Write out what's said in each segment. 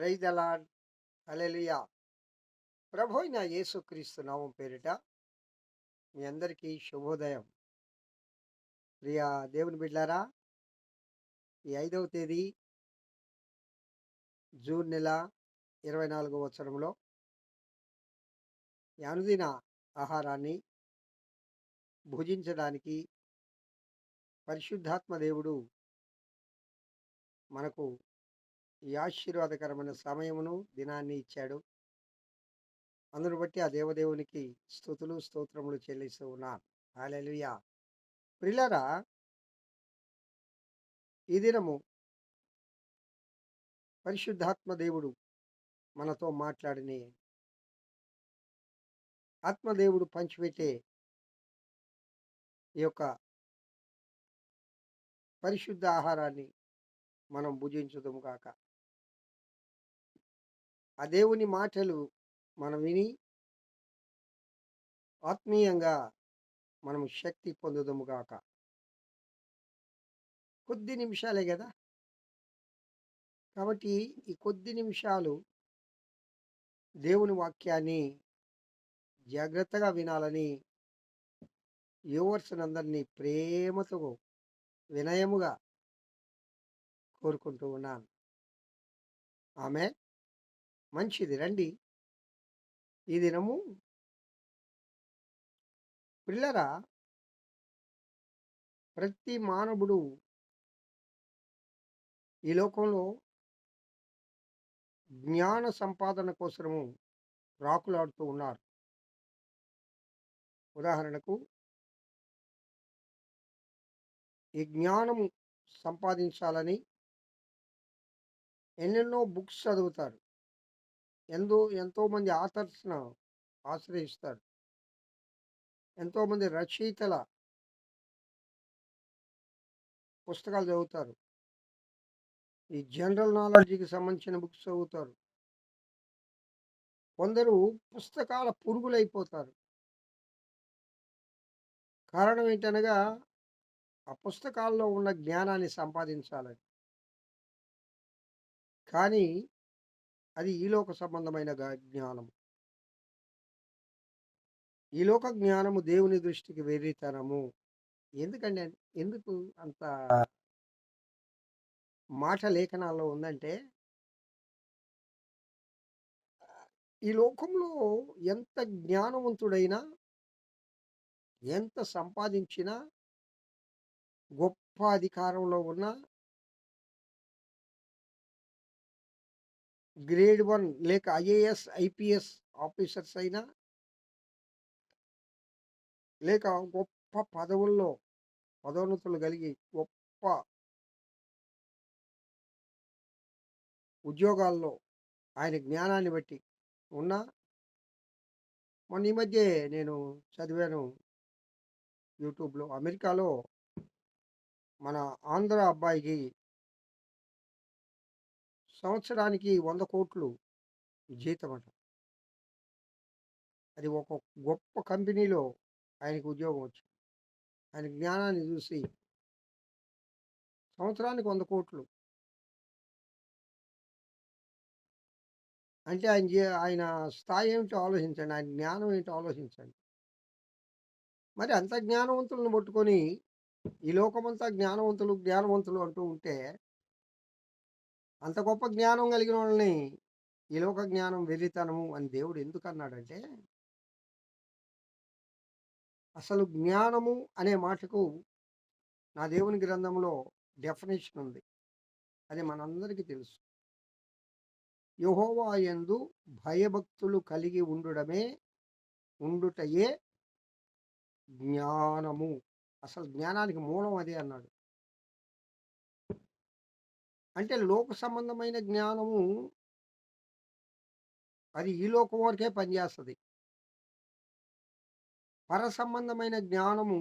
Praise అలాడ్ హల్లెలూయా. ప్రభు అయిన యేసుక్రీస్తు నామం పేరిట మీ అందరికీ శుభోదయం. ప్రియ దేవుని బిడ్డారా ఈ ఐదవ తేదీ జూన్ నెల ఇరవై నాలుగవ సంవత్సరంలో అనుదిన ఆహారాన్ని భుజించడానికి పరిశుద్ధాత్మ దేవుడు మనకు ఈ ఆశీర్వాదకరమైన సమయమును దినాన్ని ఇచ్చాడు. అందును బట్టి ఆ దేవదేవునికి స్థుతులు స్తోత్రములు చెల్లిస్తూ ఉన్నాను. హాలెలుయా ప్రిలరా ఈ దినము పరిశుద్ధాత్మ దేవుడు మనతో మాట్లాడిన ఆత్మదేవుడు పంచిపెట్టే ఈ యొక్క పరిశుద్ధ ఆహారాన్ని మనం భుజించుదాము కాక ఆ దేవుని మాటలు మనం విని ఆత్మీయంగా మనం శక్తి పొందుదము గాక. కొద్ది నిమిషాలే కదా కాబట్టి ఈ కొద్ది నిమిషాలు దేవుని వాక్యాన్ని జాగ్రత్తగా వినాలని యువర్స్ని అందరినీ ప్రేమతో వినయముగా కోరుకుంటూ ఉన్నాను. ఆమె మంచిది. రండి. ఈ దినము పిల్లరా ప్రతి మానవుడు ఈ లోకంలో జ్ఞాన సంపాదన కోసము రాకులాడుతూ ఉన్నారు. ఉదాహరణకు ఈ జ్ఞానము సంపాదించాలని ఎన్నెన్నో బుక్స్ చదువుతారు. ఎంతో ఎంతోమంది ఆథర్స్ను ఆశ్రయిస్తారు. ఎంతోమంది రచయితల పుస్తకాలు చదువుతారు. ఈ జనరల్ నాలెడ్జ్కి సంబంధించిన బుక్స్ చదువుతారు. కొందరు పుస్తకాల పురుగులైపోతారు. కారణం ఏంటనగా ఆ పుస్తకాల్లో ఉన్న జ్ఞానాన్ని సంపాదించాలని. కానీ అది ఈలోక సంబంధమైన గా- జ్ఞానం ఈ లోక జ్ఞానము దేవుని దృష్టికి వెర్రితనము. ఎందుకండి అన్- ఎందుకు అంత మాట లేఖనాల్లో ఉందంటే ఈ లోకంలో ఎంత జ్ఞానవంతుడైనా ఎంత సంపాదించినా గొప్ప అధికారంలో ఉన్న గ్రేడ్ వన్ లేక ఐఏఎస్ ఐపీఎస్ ఆఫీసర్స్ అయినా లేక గొప్ప పదవుల్లో పదోన్నతులు కలిగి గొప్ప ఉద్యోగాల్లో ఆయన జ్ఞానాన్ని బట్టి ఉన్నా మొన్న ఈ మధ్య నేను చదివాను యూట్యూబ్లో. అమెరికాలో మన ఆంధ్ర అబ్బాయికి సంవత్సరానికి వంద కోట్లు జీతం అట. అది ఒక గొప్ప కంపెనీలో ఆయనకు ఉద్యోగం వచ్చింది. ఆయన జ్ఞానాన్ని చూసి సంవత్సరానికి వంద కోట్లు. అంటే ఆయన జీ- ఆయన స్థాయి ఏమిటో ఆలోచించండి ఆయన జ్ఞానం ఏంటో ఆలోచించండి. మరి అంత జ్ఞానవంతులను పట్టుకొని ఈ లోకమంతా జ్ఞానవంతులు జ్ఞానవంతులు అంటూ ఉంటే అంత గొప్ప జ్ఞానం కలిగిన వాళ్ళని ఈ లోక జ్ఞానం వెర్రితనము అని దేవుడు ఎందుకు అన్నాడంటే అసలు జ్ఞానము అనే మాటకు నా దేవుని గ్రంథంలో డెఫినేషన్ ఉంది. అది మనందరికీ తెలుసు. యహోవా ఎందు భయభక్తులు కలిగి ఉండుడమే ఉండుటయే జ్ఞానము. అసలు జ్ఞానానికి మూలం అదే అన్నాడు. అంటే లోక సంబంధమైన జ్ఞానము అది ఈ లోకం వరకే పనిచేస్తుంది. పర సంబంధమైన జ్ఞానము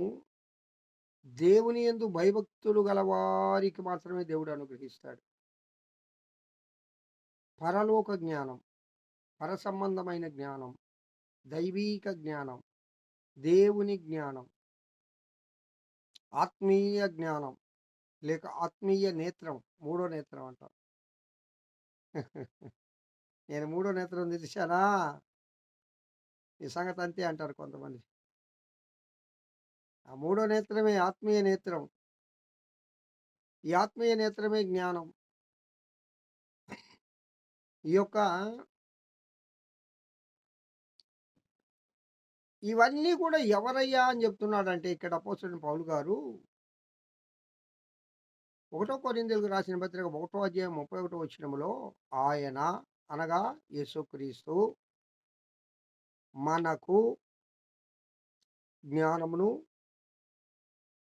దేవుని యందు భయభక్తులు గలవారికి మాత్రమే దేవుడు అనుగ్రహిస్తాడు. పరలోక జ్ఞానం పర సంబంధమైన జ్ఞానం దైవీక జ్ఞానం దేవుని జ్ఞానం ఆత్మీయ జ్ఞానం లేక ఆత్మీయ నేత్రం మూడో నేత్రం అంటాం నేను మూడో నేత్రం తెలిసానా ఈ సంగతి అంతే అంటారు కొంతమంది. ఆ మూడో నేత్రమే ఆత్మీయ నేత్రం. ఈ ఆత్మీయ నేత్రమే జ్ఞానం. ఈ యొక్క ఇవన్నీ కూడా ఎవరయ్యా అని చెప్తున్నాడంటే ఇక్కడ అపోస్తుడైన పౌలు గారు ఒకటో కొరిందులకు రాసిన పత్రిక ఒకటో అధ్యాయం ముప్పై ఒకటో వచ్చినములో ఆయన అనగా యేసుక్రీస్తు మనకు జ్ఞానమును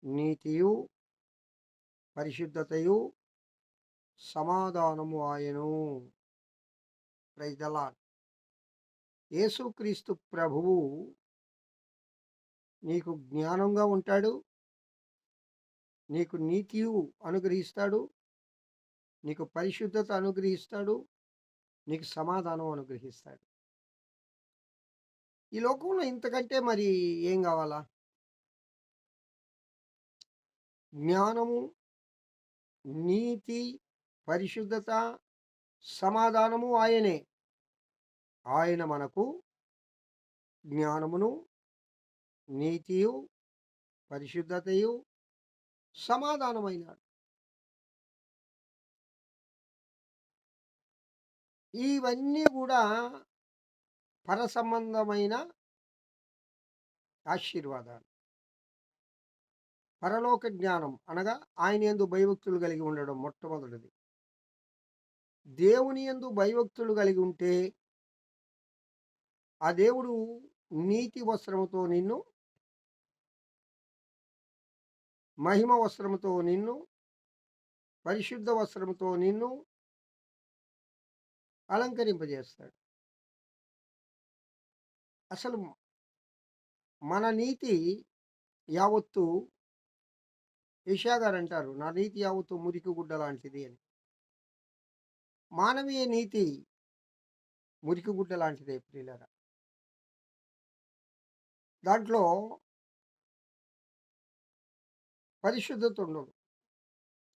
నీతియు పరిశుద్ధతయు సమాధానము ఆయను. ప్రైజ్ యేసుక్రీస్తు ప్రభువు నీకు జ్ఞానంగా ఉంటాడు నీకు నీతియు అనుగ్రహిస్తాడు. నీకు పరిశుద్ధత అనుగ్రహిస్తాడు. నీకు సమాధానం అనుగ్రహిస్తాడు. ఈ లోకంలో ఇంతకంటే మరి ఏం కావాలా? జ్ఞానము నీతి పరిశుద్ధత సమాధానము ఆయనే. ఆయన మనకు జ్ఞానమును నీతియు పరిశుద్ధతయు సమాధానమైనాడు. ఇవన్నీ కూడా పరసంబంధమైన ఆశీర్వాదాలు. పరలోక జ్ఞానం అనగా ఆయన ఎందు భయభక్తులు కలిగి ఉండడం మొట్టమొదటిది. దేవుని ఎందు భయభక్తులు కలిగి ఉంటే ఆ దేవుడు నీతి వస్త్రముతో నిన్ను మహిమ వస్త్రముతో నిన్ను పరిశుద్ధ వస్త్రముతో నిన్ను అలంకరింపజేస్తాడు. అసలు మన నీతి యావత్తు యషా గారు అంటారు నా నీతి యావత్తు మురికి గుడ్డ లాంటిది అని. మానవీయ నీతి మురికి గుడ్డ లాంటిదే ప్రియులరా. దాంట్లో పరిశుద్ధత ఉండదు.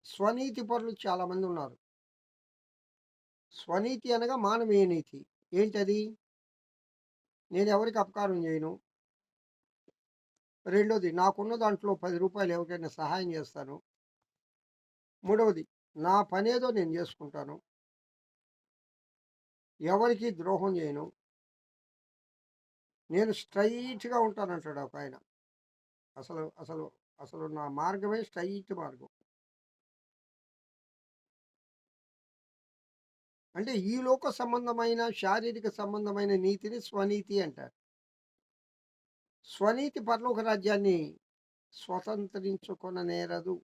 స్వనీతి పరులు చాలామంది ఉన్నారు. స్వనీతి అనగా మానవీయ నీతి. ఏంటది? నేను ఎవరికి అపకారం చేయను? రెండోది నాకున్న దాంట్లో పది రూపాయలు ఎవరికైనా సహాయం చేస్తాను. మూడవది నా పనేదో నేను చేసుకుంటాను. ఎవరికి ద్రోహం చేయను. నేను స్ట్రైట్గా ఉంటానంటాడు ఒక ఆయన. అసలు అసలు అసలు నా మార్గమే స్ట్రైట్ మార్గం. అంటే ఈ లోక సంబంధమైన శారీరక సంబంధమైన నీతిని స్వనీతి అంటారు. స్వనీతి పరలోక రాజ్యాన్ని స్వతంత్రించుకొన నేరదు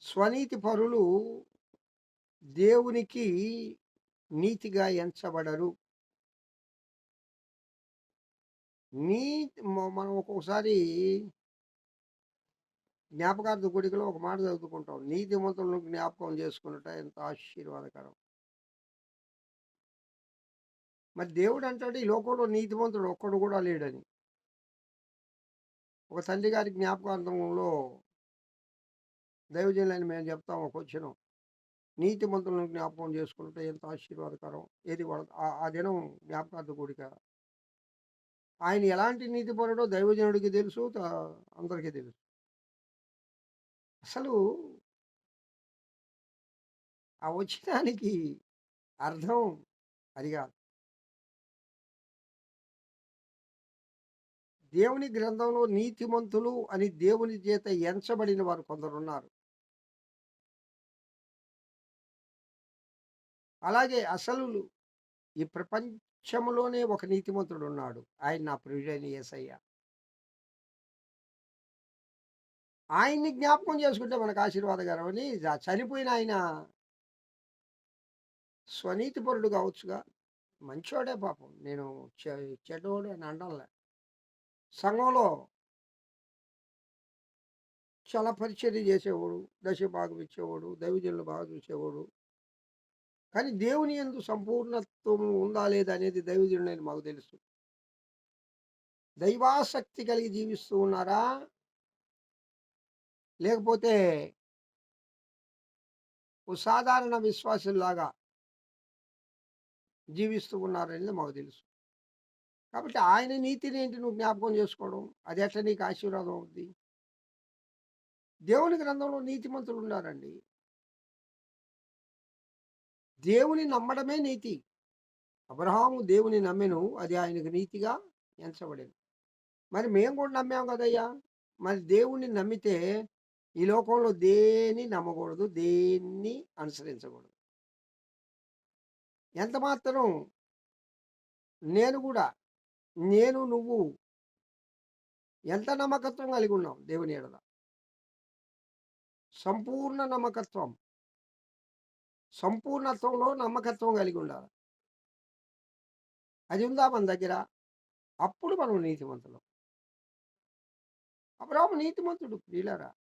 స్వనీతి పరులు దేవునికి నీతిగా ఎంచబడరు. నీ మనం ఒక్కొక్కసారి జ్ఞాపకార్థ గుడికలో ఒక మాట చదువుకుంటాం. నీతిమంతులను జ్ఞాపకం చేసుకున్నట ఎంత ఆశీర్వాదకరం. మరి దేవుడు అంటాడు ఈ లోకంలో నీతిమంతుడు ఒక్కడు కూడా లేడని. ఒక తండ్రి గారి జ్ఞాపకార్థంలో దైవజనులని మేము చెప్తాం ఒక వచ్చిన నీతిమంతులను జ్ఞాపకం చేసుకుంటే ఎంత ఆశీర్వాదకరం. ఏది ఆ- దినం జ్ఞాపకార్థ గుడిక. ఆయన ఎలాంటి నీతిపరుడో దైవజనుడికి తెలుసు అందరికీ తెలుసు. అసలు ఆ వచ్చినానికి అర్థం అది కాదు. దేవుని గ్రంథంలో నీతిమంతులు అని దేవుని చేత ఎంచబడిన వారు కొందరున్నారు. అలాగే అసలు ఈ ప్రపంచంలోనే ఒక నీతిమంతుడు ఉన్నాడు ఆయన నా ప్రియుడైన యేసయ్య ఆయన్ని జ్ఞాపకం చేసుకుంటే మనకు ఆశీర్వాదకరం అని చనిపోయిన ఆయన. స్వనీతిపరుడు కావచ్చుగా. మంచోడే పాపం. నేను చె- చెడ్డోడు అని అండంలే సంఘంలో చాలా పరిచర్య చేసేవాడు. దశ భాగం ఇచ్చేవాడు. దైవజనులు బాగా చూసేవాడు. కానీ దేవుని ఎందు సంపూర్ణత్వం ఉందా లేదా అనేది దైవజనుడని మాకు తెలుసు. దైవాసక్తి కలిగి జీవిస్తూ ఉన్నారా? లేకపోతే ఓ సాధారణ విశ్వాసంలాగా జీవిస్తూ ఉన్నారనేది మాకు తెలుసు. కాబట్టి ఆయన నీతిని ఏంటి నువ్వు జ్ఞాపకం చేసుకోవడం? అది ఎట్లా నీకు ఆశీర్వాదం అవుద్ది? దేవుని గ్రంథంలో నీతిమంతులు ఉన్నారండి. దేవుని నమ్మడమే నీతి. అబ్రహాము దేవుని నమ్మెను. అది ఆయనకు నీతిగా ఎంచబడింది. మరి మేము కూడా నమ్మాం కదయ్యా? మరి దేవుణ్ణి నమ్మితే ఈ లోకంలో దేన్ని నమ్మకూడదు దేన్ని అనుసరించకూడదు. ఎంత మాత్రం నేను కూడా నేను నువ్వు ఎంత నమ్మకత్వం కలిగి ఉన్నాం దేవుని ఎడల? సంపూర్ణ నమ్మకత్వం. సంపూర్ణత్వంలో నమ్మకత్వం కలిగి ఉండాలి. అది ఉందా మన దగ్గర? అప్పుడు మనం నీతిమంతులం. అబ్రాహ్మ నీతిమంతుడు ప్రియులరా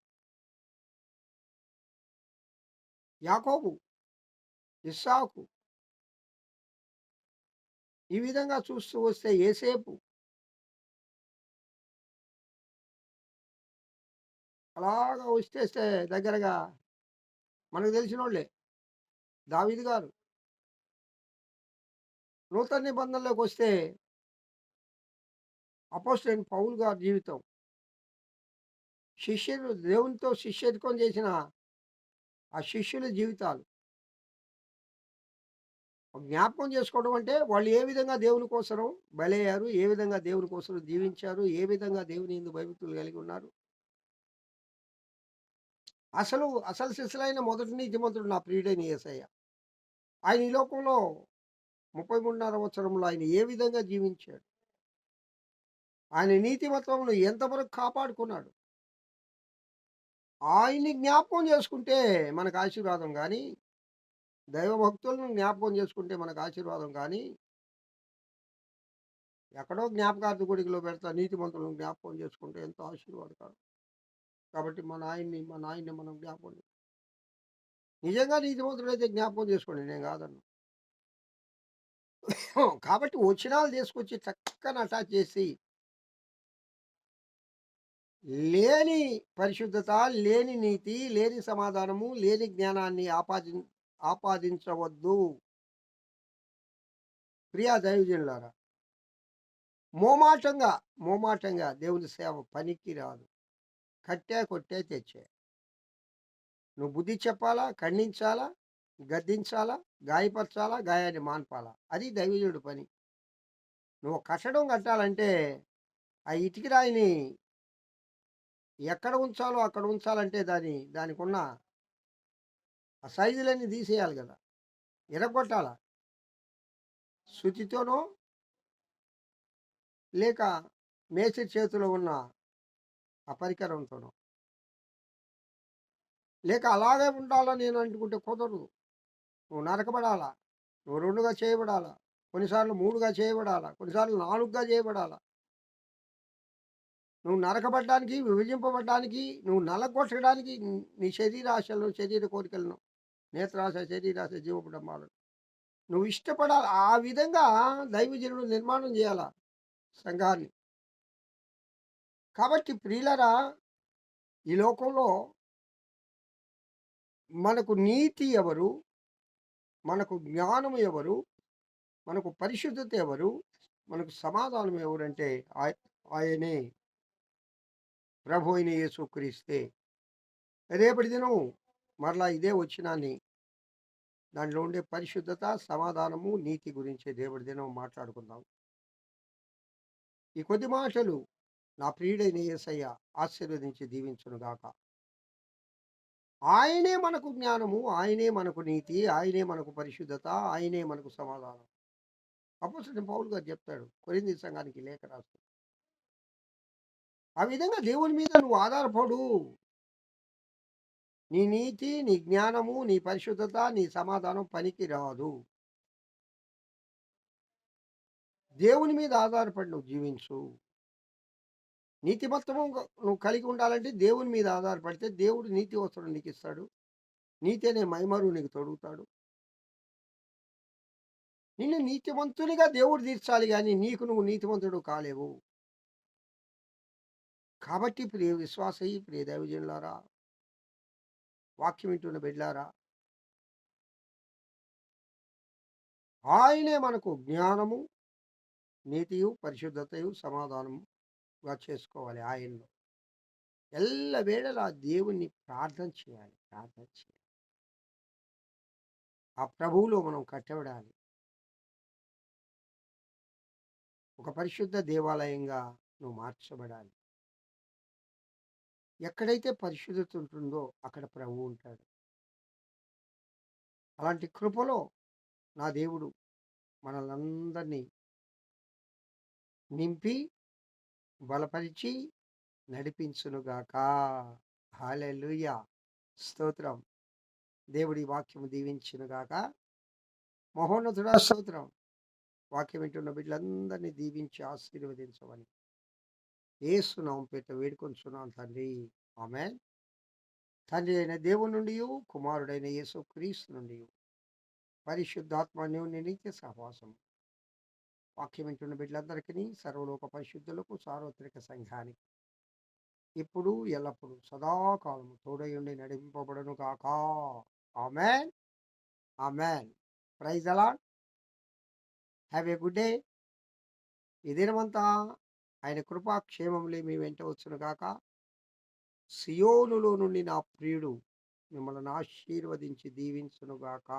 యాకోబు ఇస్సాకు ఈ విధంగా చూస్తూ వస్తే ఏసేపు అలాగా వచ్చేస్తే దగ్గరగా మనకు తెలిసిన వాళ్ళే దావిది గారు. నూతన నిబంధనలోకి వస్తే అపోస్టైన్ పౌల్ గారి జీవితం. శిష్యుడు దేవునితో శిష్యత్వం చేసిన ఆ శిష్యుల జీవితాలు. జ్ఞాపకం చేసుకోవడం అంటే వాళ్ళు ఏ విధంగా దేవుని కోసం బలయ్యారు ఏ విధంగా దేవుని కోసం జీవించారు ఏ విధంగా దేవుని ఎందు భయభక్తులు కలిగి ఉన్నారు? అసలు అసలు శిశులైన మొదటి నీతిమంతుడు నా ప్రియుడైన ఏసయ్య. ఆయన ఈ లోకంలో ముప్పై మూడున్నర సంవత్సరంలో ఆయన ఏ విధంగా జీవించాడు? ఆయన నీతిమత్వమును ఎంతవరకు కాపాడుకున్నాడు? ఆయన్ని జ్ఞాపకం చేసుకుంటే మనకు ఆశీర్వాదం కానీ దైవభక్తులను జ్ఞాపకం చేసుకుంటే మనకు ఆశీర్వాదం కానీ ఎక్కడో జ్ఞాపకార్థ గుడికిలో పెడతా నీతిమంతులను జ్ఞాపకం చేసుకుంటే ఎంతో ఆశీర్వాదకరం. కాబట్టి మన ఆయన్ని మన ఆయన్ని మనం జ్ఞాపకం చేసు- నిజంగా నీతిమంతుడైతే జ్ఞాపకం చేసుకోండి నేను కాదన్నా. కాబట్టి వచనాలు తీసుకొచ్చి చక్కని అటాచ్ చేసి లేని పరిశుద్ధత లేని నీతి లేని సమాధానము లేని జ్ఞానాన్ని ఆపాది ఆపాదించవద్దు. ప్రియా దైవజనులారా మోమాటంగా మోమాటంగా దేవుని సేవ పనికి రాదు కట్టే కొట్టే తెచ్చే. నువ్వు బుద్ధి చెప్పాలా ఖండించాలా గద్దించాలా గాయపరచాలా గాయాన్ని మాన్పాలా? అది దైవజనుడి పని. నువ్వు కట్టడం కట్టాలంటే ఆ ఇటుకి రాయిని ఎక్కడ ఉంచాలో అక్కడ ఉంచాలంటే దాని దానికి ఉన్న ఆ సైజులన్నీ తీసేయాలి కదా! ఎరగొట్టాల? శుచితోనో? లేక మేస్త్రి చేతిలో ఉన్న ఆ పరికరంతోనో? లేక అలాగే ఉండాలని నేను అనుకుంటే కుదరదు. నువ్వు నరకబడాలా? నువ్వు రెండుగా చేయబడాలా? కొన్నిసార్లు మూడుగా చేయబడాలా? కొన్నిసార్లు నాలుగుగా చేయబడాలా? నువ్వు నరకబడ్డానికి విభజింపబడ్డానికి నువ్వు నలగొట్టడానికి నీ శరీరాశలను శరీర కోరికలను నేత్రాశ శరీరాశ జీవపడమాలను నువ్వు ఇష్టపడాలి. ఆ విధంగా దైవజనుడు నిర్మాణం చేయాలా సంఘాన్ని. కాబట్టి ప్రియులరా ఈ లోకంలో మనకు నీతి ఎవరు? మనకు జ్ఞానం ఎవరు? మనకు పరిశుద్ధత ఎవరు? మనకు సమాధానం ఎవరంటే ఆయ- ఆయనే. ప్రభు అయిన యేసుక్రీస్తే రేపటి దినం మరలా ఇదే వచ్చినాన్ని దాంట్లో ఉండే పరిశుద్ధత సమాధానము నీతి గురించి దేవుడి దినం మాట్లాడుకుందాం. ఈ కొద్ది మాటలు నా ప్రియుడైన ఏసయ్య ఆశీర్వదించి దీవించును గాక. ఆయనే మనకు జ్ఞానము ఆయనే మనకు నీతి ఆయనే మనకు పరిశుద్ధత ఆయనే మనకు సమాధానం. అపోజిట్ పౌలు గారు చెప్తాడు కొరింది సంఘానికి లేఖ రాస్తాడు ఆ విధంగా దేవుని మీద నువ్వు ఆధారపడు. నీ నీతి నీ జ్ఞానము నీ పరిశుద్ధత నీ సమాధానం పనికి రాదు. దేవుని మీద ఆధారపడి నువ్వు జీవించు. నీతిమత్తము నువ్వు కలిగి ఉండాలంటే దేవుని మీద ఆధారపడితే దేవుడు నీతి వస్త్రం నీకు ఇస్తాడు. నీతి అనే మైమరు నీకు తొడుగుతాడు. నిన్ను నీతివంతునిగా దేవుడు తీర్చాలి కానీ నీకు నువ్వు నీతివంతుడు కాలేవు. కాబట్టి ప్రియ విశ్వాసయి ప్రియ దైవజనులారా వాక్యం వింటున్న బిడ్లారా ఆయనే మనకు జ్ఞానము, నీతియు, పరిశుద్ధతయు, సమాధానముగా చేసుకోవాలి ఆయనలో. ఎల్లవేళలా దేవుణ్ణి ప్రార్థన చేయాలి. ప్రార్థన చేయాలి. ఆ ప్రభువులో మనం కట్టబడాలి. ఒక పరిశుద్ధ దేవాలయంగా నువ్వు మార్చబడాలి. ఎక్కడైతే పరిశుద్ధత ఉంటుందో అక్కడ ప్రభువు ఉంటాడు. అలాంటి కృపలో నా దేవుడు మనలందరినీ నింపి, బలపరిచి నడిపించునుగాక. హాలెలుయ స్తోత్రం. దేవుడి వాక్యము దీవించునుగాక. మహోన్నతుడా స్తోత్రం. వాక్యం వింటున్న బిడ్డలందరినీ దీవించి ఆశీర్వదించమని యేసు పేట పేరిట తండ్రి. ఆమె తండ్రి అయిన దేవుని నుండియు, కుమారుడైన యేసుక్రీస్తు నుండి పరిశుద్ధాత్మ అన్యోన్య నిత్య సహవాసం. వాక్యం వింటున్న బిడ్డలందరికీ సర్వలోక పరిశుద్ధులకు సార్వత్రిక సంఘానికి ఇప్పుడు ఎల్లప్పుడూ సదాకాలం తోడయుండి నడిపింపబడను కాక ఆమెన్. ఆమెన్. ప్రైజ్ అలా హ్యావ్ ఏ గుడ్ డే. ఈ దినమంతా ఆయన కృపాక్షేమములే మీ వెంట వచ్చును గాక. సియోనులో నుండి నా ప్రియుడు మిమ్మల్ని ఆశీర్వదించి దీవించును గాక.